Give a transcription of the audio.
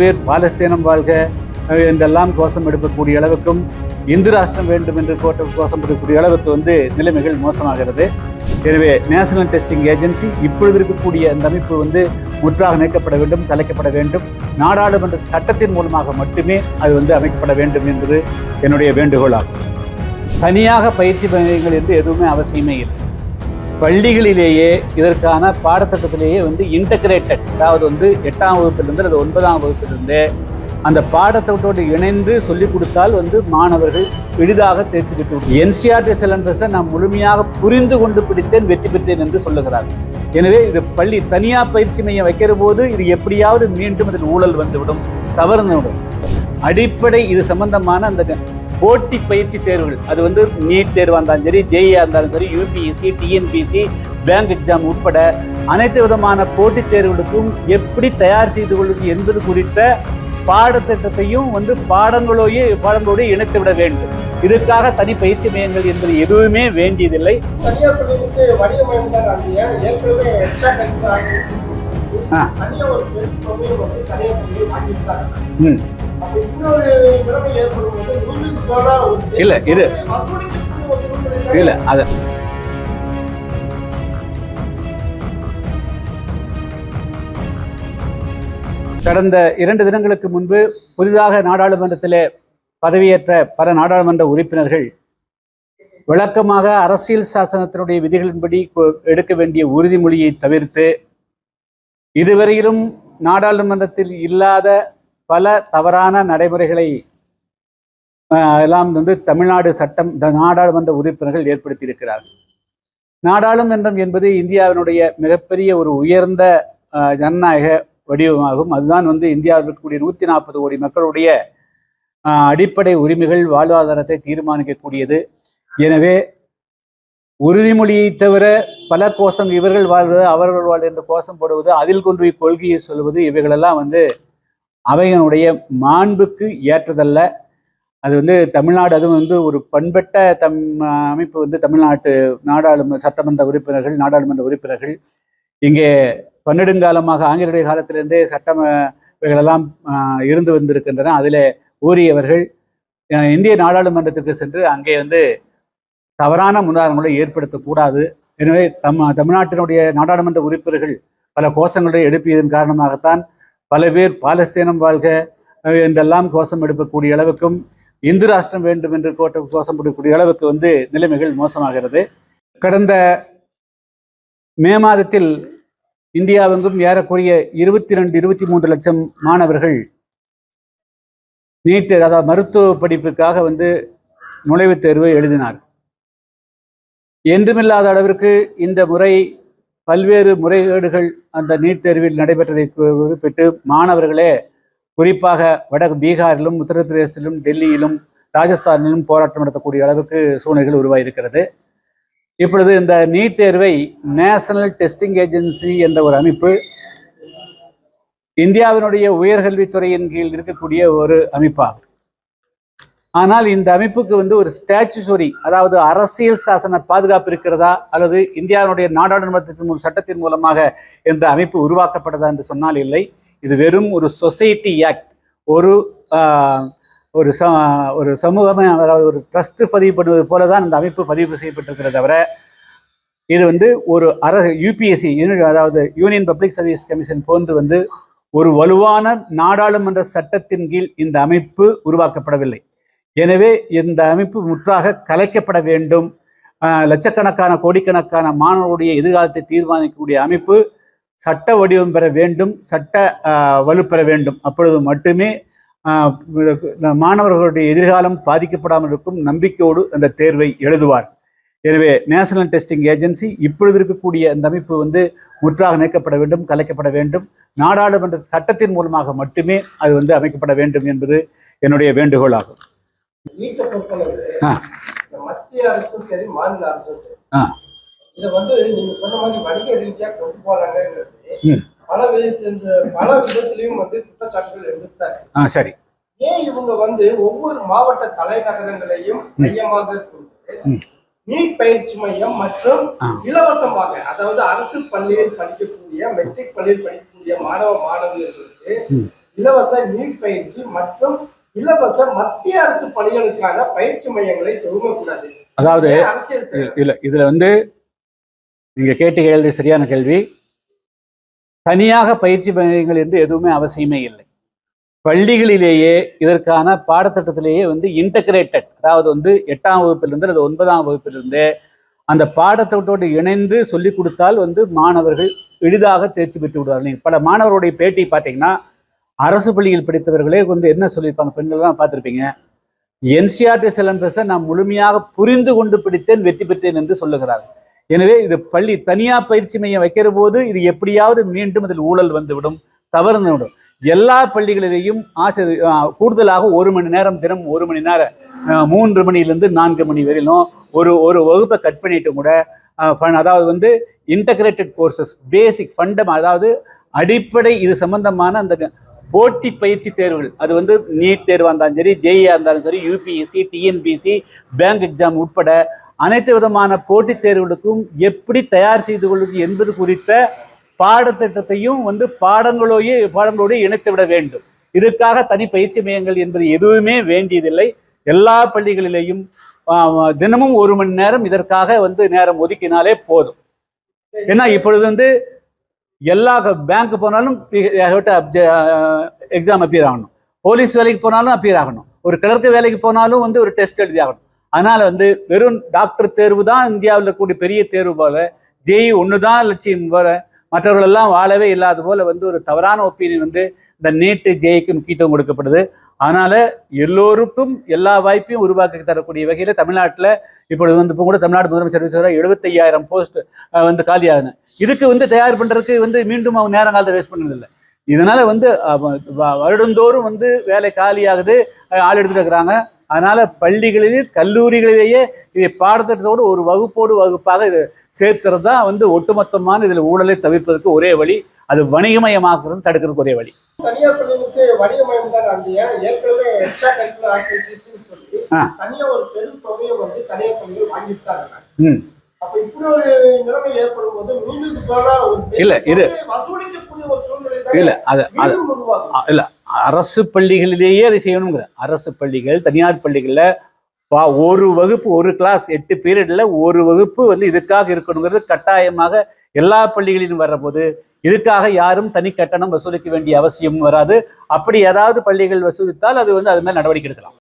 பேர் பாலஸ்தீனம் வாழ்க என்றெல்லாம் கோஷம் எடுக்கக்கூடிய அளவுக்கும் இந்து ராஷ்டிரம் வேண்டும் என்று கோட்ட கோஷம் எடுக்கக்கூடிய அளவுக்கு வந்து நிலைமைகள் மோசமாகிறது. எனவே நேஷனல் டெஸ்டிங் ஏஜென்சி இப்பொழுது இருக்கக்கூடிய அந்த அமைப்பு வந்து முற்றாக நீக்கப்பட வேண்டும் கலைக்கப்பட வேண்டும். நாடாளுமன்ற சட்டத்தின் மூலமாக மட்டுமே அது வந்து அமைக்கப்பட வேண்டும் என்பது என்னுடைய வேண்டுகோளாகும். தனியாக பயிற்சி மையங்கள் என்று எதுவுமே அவசியமே இல்லை. பள்ளிகளிலேயே இதற்கான பாடத்திட்டத்திலேயே வந்து இன்டகிரேட்டட் அதாவது வந்து எட்டாம் வகுப்பிலிருந்து அல்லது ஒன்பதாம் வகுப்பிலிருந்து அந்த பாடத்திட்டத்தோடு இணைந்து சொல்லிக் கொடுத்தால் வந்து மாணவர்கள் எளிதாக தேர்ச்சி பெற்று என்சிஆர்டி சிலண்டர்ஸை நான் முழுமையாக புரிந்து கொண்டு பிடித்தேன் வெற்றி பெற்றேன் என்று சொல்லுகிறார்கள் எனவே இது பள்ளி தனியார் பயிற்சி மையம் வைக்கிற போது இது எப்படியாவது மீண்டும் இதில் ஊழல் வந்துவிடும் தவறுந்துவிடும் அடிப்படை இது சம்பந்தமான அந்த போட்டி பயிற்சி தேர்வுகள். அது வந்து நீட் தேர்வாக இருந்தாலும் சரி ஜேஇஆ இருந்தாலும் சரி யூபிஎஸ்சி டிஎன்பிசி பேங்க் எக்ஸாம் உட்பட அனைத்து விதமான போட்டித் தேர்வுகளுக்கும் எப்படி தயார் செய்து கொள்வது என்பது குறித்த பாடத்திட்டத்தையும் வந்து பாடங்களோயே பாடங்களோடு இணைத்து விட வேண்டும். இதுக்காக தனி பயிற்சி மையங்கள் என்பது எதுவுமே வேண்டியதில்லை. ஆ. ம். இல்ல, இது- இல்லை. அது கடந்த இரண்டு தினங்களுக்கு முன்பு புதிதாக நாடாளுமன்றத்திலே பதவியேற்ற பல நாடாளுமன்ற உறுப்பினர்கள் விளக்கமாக அரசியல் சாசனத்தினுடைய விதிகளின்படி எடுக்க வேண்டிய உறுதிமொழியை தவிர்த்து இதுவரையிலும் நாடாளுமன்றத்தில் இல்லாத பல தவறான நடைமுறைகளை எல்லாம் வந்து தமிழ்நாடு சட்டம் இந்த நாடாளுமன்ற உறுப்பினர்கள் ஏற்படுத்தியிருக்கிறார்கள். நாடாளுமன்றம் என்பது இந்தியாவினுடைய மிகப்பெரிய ஒரு உயர்ந்த ஜனநாயக வடிவமாகும். அதுதான் வந்து இந்தியாவில் இருக்கக்கூடிய நூற்றி நாற்பது கோடி மக்களுடைய அடிப்படை உரிமைகள் வாழ்வாதாரத்தை தீர்மானிக்கக்கூடியது. எனவே உறுதிமொழியை தவிர பல கோஷம் இவர்கள் வாழ்வது அவர்கள் வாழ்வது என்று கோஷம் போடுவது அதில் கொண்டு போய் கொள்கையை சொல்வது இவைகளெல்லாம் வந்து அவையினுடைய மாண்புக்கு ஏற்றதல்ல. அது வந்து தமிழ்நாடு அதுவும் வந்து ஒரு பண்பட்ட தம் அமைப்பு வந்து தமிழ்நாட்டு நாடாளுமன்ற சட்டமன்ற உறுப்பினர்கள் நாடாளுமன்ற உறுப்பினர்கள். இங்கே பன்னெடுங்காலமாக ஆங்கிலேய காலத்திலிருந்தே சட்டம் இவைகளெல்லாம் இருந்து வந்திருக்கின்றன. அதில் ஊறியவர்கள் இந்திய நாடாளுமன்றத்திற்கு சென்று அங்கே வந்து தவறான முன்னுதாரணங்களை ஏற்படுத்தக்கூடாது. எனவே தம் தமிழ்நாட்டினுடைய நாடாளுமன்ற உறுப்பினர்கள் பல கோஷங்களை எழுப்பியதன் காரணமாகத்தான் பல பேர் பாலஸ்தீனம் வாழ்க என்றெல்லாம் கோஷம் எடுக்கக்கூடிய அளவுக்கும் இந்து ராஷ்டிரம் வேண்டும் என்று கோட்ட கோஷம் எடுக்கக்கூடிய அளவுக்கு வந்து நிலைமைகள் மோசமாகிறது. கடந்த மே மாதத்தில் இந்தியாவெங்கும் ஏறக்குறைய இருபத்தி ரெண்டு இருபத்தி மூன்று லட்சம் மாணவர்கள் நீட் அதாவது மருத்துவ படிப்புக்காக வந்து நுழைவுத் தேர்வு எழுதினார் என்றுமில்லாத அளவிற்கு இந்த முறை பல்வேறு முறைகேடுகள் அந்த நீட் தேர்வில் நடைபெற்றதை குறிப்பிட்டு மாணவர்களே குறிப்பாக வட பீகாரிலும் உத்தரப்பிரதேசத்திலும் டெல்லியிலும் ராஜஸ்தானிலும் போராட்டம் நடத்தக்கூடிய அளவுக்கு சூழ்நிலைகள் உருவாகியிருக்கிறது இப்பொழுது இந்த நீட் தேர்வை நேஷனல் டெஸ்டிங் ஏஜென்சி என்ற ஒரு அமைப்பு இந்தியாவினுடைய உயர்கல்வித்துறையின் கீழ் இருக்கக்கூடிய ஒரு அமைப்பாகும். ஆனால் இந்த அமைப்புக்கு வந்து ஒரு ஸ்டாச்சுசரி அதாவது அரசியல் சாசன பாதுகாப்பு இருக்கிறதா? அல்லது இந்தியாவினுடைய நாடாளுமன்றத்தின் ஒரு சட்டத்தின் மூலமாக இந்த அமைப்பு உருவாக்கப்பட்டதா என்று சொன்னால் இல்லை. இது வெறும் ஒரு சொசைட்டி ஆக்ட் ஒரு ஒரு ச ஒரு சமூகமே அதாவது ஒரு ட்ரஸ்ட் பதிவு பண்ணுவது போல தான் இந்த அமைப்பு பதிவு செய்யப்பட்டிருக்கிறத தவிர இது வந்து ஒரு அரசு யூபிஎஸ்சி அதாவது யூனியன் பப்ளிக் சர்வீஸ் கமிஷன் போன்று வந்து ஒரு வலுவான நாடாளுமன்ற சட்டத்தின் கீழ் இந்த அமைப்பு உருவாக்கப்படவில்லை. எனவே இந்த அமைப்பு முற்றாக கலைக்கப்பட வேண்டும். லட்சக்கணக்கான கோடிக்கணக்கான மாணவருடைய எதிர்காலத்தை தீர்மானிக்கக்கூடிய அமைப்பு சட்ட வடிவம் பெற வேண்டும் சட்ட வலுப்பெற வேண்டும். அப்பொழுது மட்டுமே மாணவர்களுடைய எதிர்காலம் பாதிக்கப்படாமல் இருக்கும் நம்பிக்கையோடு அந்த தேர்வை எழுதுவார். எனவே நேஷனல் டெஸ்டிங் ஏஜென்சி இப்பொழுது இருக்கக்கூடிய அந்த அமைப்பு வந்து முற்றாக நீக்கப்பட வேண்டும் கலைக்கப்பட வேண்டும். நாடாளுமன்ற சட்டத்தின் மூலமாக மட்டுமே அது வந்து அமைக்கப்பட வேண்டும் என்பது என்னுடைய வேண்டுகோள் ஆகும் நீட்டை பொறுத்தளவு மத்திய அரசும் சரி மாநில அரசும் சரி இதை வந்து நீங்க சொன்ன மாதிரி வணிக ரீதியா கொண்டு போறாங்கிறது. பல வித இந்த பல விதத்திலையும் வந்து குற்றச்சாட்டுகள் எடுத்தாரு ஆ சரி ஏன் இவங்க வந்து ஒவ்வொரு மாவட்ட தலைநகரங்களையும் மையமாக கொண்டு. நீட் பயிற்சி மையம் மற்றும். இலவசமாக அதாவது அரசு பள்ளியில் படிக்கக்கூடிய மெட்ரிக் பள்ளியில் படிக்கக்கூடிய மாணவ மாணவியர்களுக்கு. இலவச நீட் பயிற்சி மற்றும் இலவச மத்திய அரசு பணிகளுக்கான பயிற்சி மையங்களை துவங்கக்கூடாது அதாவது? இல்ல இதுல வந்து நீங்க கேட்ட கேள்வி சரியான கேள்வி. தனியாக பயிற்சி மையங்கள் என்று எதுவுமே அவசியமே இல்லை. பள்ளிகளிலேயே இதற்கான பாடத்திட்டத்திலேயே வந்து இன்டகிரேட்டட் அதாவது வந்து எட்டாம் வகுப்பிலிருந்து அல்லது ஒன்பதாம் வகுப்பிலிருந்து அந்த பாடத்திட்டத்தோடு இணைந்து சொல்லிக் கொடுத்தால் வந்து மாணவர்கள் எளிதாக தேர்ச்சி பெற்று விடுவார்கள் பல மாணவருடைய பேட்டி பார்த்தீங்கன்னா அரசு பள்ளியில் படித்தவர்களே வந்து என்ன சொல்லியிருப்பாங்க? பெண்கள்லாம் பார்த்துருப்பீங்க. என்சிஆர்டி சிலம்பஸை நான் முழுமையாக புரிந்து கொண்டு பிடித்தேன் வெற்றி பெற்றேன் என்று சொல்லுகிறார் எனவே இது பள்ளி தனியார் பயிற்சி மையம் வைக்கிற போது இது எப்படியாவது மீண்டும் அதில் ஊழல் வந்துவிடும் தவறு விடும் எல்லா பள்ளிகளிலேயும் ஆசிரியர் கூடுதலாக ஒரு மணி நேரம் தினம் ஒரு மணி நேரம் மூன்று மணிலேருந்து நான்கு மணி வரையிலும் ஒரு ஒரு வகுப்பை கட் பண்ணிட்டு கூட அதாவது வந்து இன்டகிரேட்டட் கோர்சஸ் பேசிக் ஃபண்டம் அதாவது அடிப்படை இது சம்பந்தமான அந்த போட்டி பயிற்சி தேர்வுகள். அது வந்து நீட் தேர்வாக இருந்தாலும் சரி ஜேஇஆ இருந்தாலும் சரி யூபிஎஸ்சி டிஎன்பிசி பேங்க் எக்ஸாம் உட்பட அனைத்து விதமான போட்டித் தேர்வுகளுக்கும் எப்படி தயார் செய்து கொள்வது என்பது குறித்த பாடத்திட்டத்தையும் வந்து பாடங்களோயே பாடங்களோடு இணைத்து விட வேண்டும். இதுக்காக தனி பயிற்சி மையங்கள் என்பது எதுவுமே வேண்டியதில்லை. எல்லா பள்ளிகளிலேயும் தினமும் ஒரு மணி நேரம் இதற்காக வந்து நேரம் ஒதுக்கினாலே போதும். ஏன்னா இப்பொழுது வந்து எல்லா பேங்க் போனாலும் எக்ஸாம் அப்பியர் ஆகணும். போலீஸ் வேலைக்கு போனாலும் அப்பியர் ஆகணும். ஒரு கிளர்க்கு வேலைக்கு போனாலும் வந்து ஒரு டெஸ்ட் எழுதி ஆகணும். அதனால் வந்து வெறும் டாக்டர் தேர்வு தான் இந்தியாவில் இருக்கக்கூடிய பெரிய தேர்வு போல ஜெய் ஒன்று தான் லட்சியம் போல மற்றவர்கள் எல்லாம் வாழவே இல்லாத போல வந்து ஒரு தவறான ஒப்பீனியன் வந்து இந்த நீட்டு ஜெய்க்கு முக்கியத்துவம் கொடுக்கப்படுது. அதனால எல்லோருக்கும் எல்லா வாய்ப்பையும் உருவாக்கி தரக்கூடிய வகையில் தமிழ்நாட்டில் இப்பொழுது வந்து இப்போ கூட தமிழ்நாடு முதலமைச்சர் எழுபத்தையாயிரம் போஸ்ட் வந்து காலியாகுன இதுக்கு வந்து தயார் பண்றதுக்கு வந்து மீண்டும் அவங்க நேரம் காலத்தை வேஸ்ட் பண்ணதில்லை. இதனால வந்து வருடந்தோறும் வந்து வேலை காலியாகுது ஆள் எடுத்துட்டு இருக்கிறாங்க அதனால பள்ளிகளில் கல்லூரிகளிலேயே இதை பாடத்திட்டத்தோடு ஒரு வகுப்போடு வகுப்பாக இது சேர்க்கிறது தான் வந்து ஒட்டுமொத்தமான இதில் ஊழலை தவிர்ப்பதற்கு ஒரே வழி அது வணிகமயமாக்குறது தடுக்கிறதுக்கு ஒரே வழி. இல்ல, இது- இல்ல அது இல்ல அரசு பள்ளிகளிலேயே அதை செய்யணுங்கிற அரசு பள்ளிகள் தனியார் பள்ளிகள்ல பா- ஒரு வகுப்பு ஒரு கிளாஸ் எட்டு பீரியடில் ஒரு வகுப்பு வந்து இதுக்காக இருக்கணுங்கிறது கட்டாயமாக எல்லா பள்ளிகளிலும் வர்றபோது இதுக்காக யாரும் தனி கட்டணம் வசூலிக்க வேண்டிய அவசியம் வராது. அப்படி ஏதாவது பள்ளிகள் வசூலித்தால் அது வந்து அது மாதிரி நடவடிக்கை எடுக்கலாம்.